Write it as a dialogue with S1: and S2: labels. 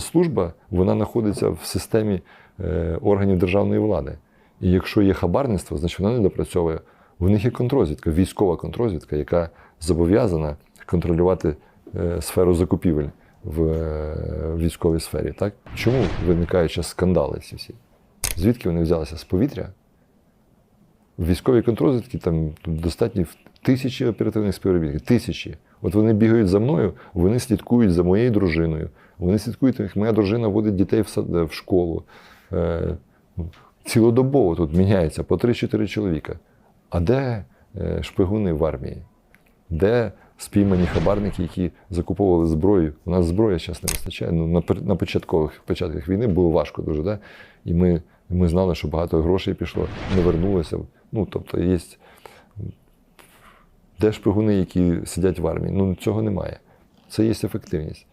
S1: спецслужба вона знаходиться в системі е, органів державної влади. І якщо є хабарництво, значить вона не допрацьовує. В них є контрозвідка, військова контрозвідка, яка зобов'язана контролювати е, сферу закупівель в е, військовій сфері. Так? Чому виникають зараз скандали ці всі? Звідки вони взялися? З повітря? В військовій контрозвідці там достатньо тисячі оперативних співробітників. Тисячі. От вони бігають за мною, вони слідкують за моєю дружиною. Вони слідкують, як моя дружина водить дітей в, школу. Е, цілодобово тут міняється по 3-4 чоловіка. А де е, шпигуни в армії? Де спіймані хабарники, які закуповували зброю? У нас зброї зараз не вистачає. Ну, на, на початкових початках війни було важко дуже. Да? І ми, ми знали, що багато грошей пішло, не вернулося. Ну, тобто є де шпигуни, які сидять в армії? Ну цього немає. Це є ефективність.